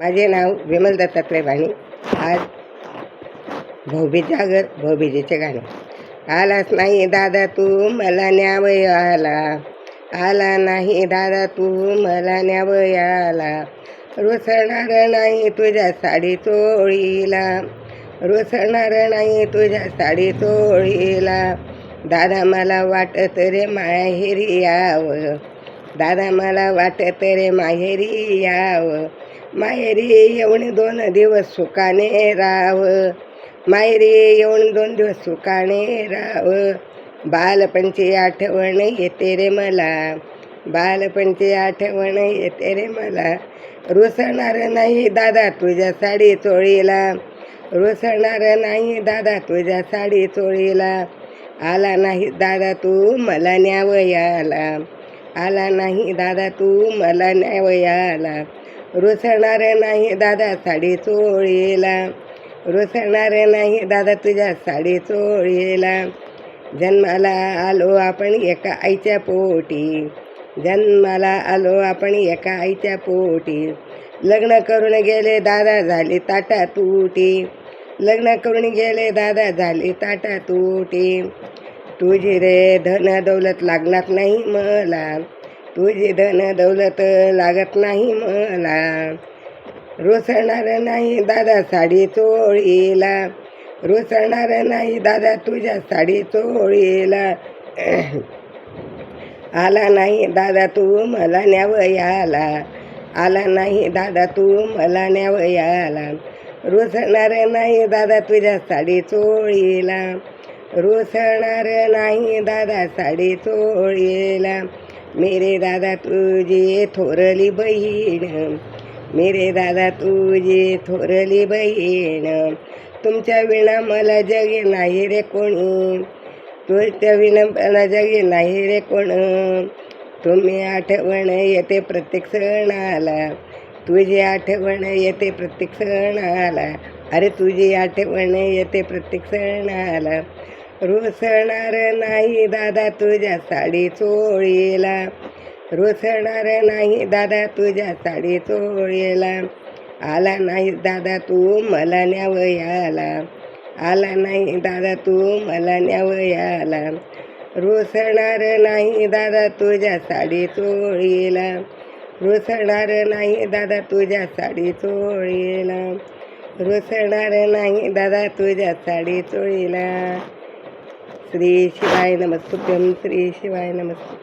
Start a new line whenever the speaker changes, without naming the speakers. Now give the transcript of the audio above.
माझे नाव विमल दत्तात्रय वाणी. आज भाऊबीज जागर भाऊबीजेचे गाणे. आलाच नाही दादा तू मला न्यावय आला. आला नाही दादा तू मला न्यावय आला. रोसणार नाही तुझ्या साडी चोळीला. रोसणार नाही तुझ्या साडी चोळीला. दादा मला वाटत रे माहेरी यावं. दादा मला वाटत रे माहेरी यावं. माहेरी येऊन दोन दिवस सुखाने राव माहेरी येऊन दोन दिवस सुखाने राव बालपणची आठवण येते रे मला. बालपणची आठवण येते रे मला. रुसणार नाही दादा तुझ्या साडी चोळीला. रुसणार नाही दादा तुझ्या साडी चोळीला. आला नाही दादा तू मला न्यावयाला. आला नाही दादा तू मला न्यावयाला. रुसणार नाही दादा साडी चोळीला. रुसणार नाही दादा तुझ्या साडी चोळीला. जन्माला आलो आपण एका आईच्या पोटी. जन्माला आलो आपण एका आईच्या पोटी. लग्न करून गेले दादा झाली ताटा तुटी. लग्न करून गेले दादा झाली ताटा तुटी. तुझी रे धन दौलत लागणार नाही मला. तुझी धन दौलत लागत नाही मला. रुसणार नाही दादा साडी चोळीला. रुसणार नाही दादा तुझ्या साडी चोळीला. आला नाही दादा तू मला न्यावयाला. आला नाही दादा तू मला न्यावयाला. रुसणार नाही दादा तुझ्या साडी चोळीला. रुसणार नाही दादा साडी चोळीला. मेरे दादा तुझी थोरली बहीण मेरे दादा तुझे थोरली बहीण तुमच्या विणा मला जगे नाही रे कोणी तुझ्या विणा मला जगे नाही रे कोण. तुम्ही आठवण येते प्रत्येक सणाला तुझी आठवण येते प्रत्येक सणाला अरे तुझी आठवण येते प्रत्येक सणाला रुसणार नाही दादा तुझ्या साडी चोळीला. रुसणार नाही दादा तुझ्या साडी चोळीला. आला नाही दादा तू मला न्यावयाला आला नाही दादा तू मला न्यावयाला रुसणार नाही दादा तुझ्या साडी चोळीला. रुसणार नाही दादा तुझ्या साडी चोळीला. रुसणार नाही दादा तुझ्या साडी चोळीला. ஸ்ரீ சிவாய நமஸ்துபியம் ஸ்ரீ சிவாய நமஸ்து.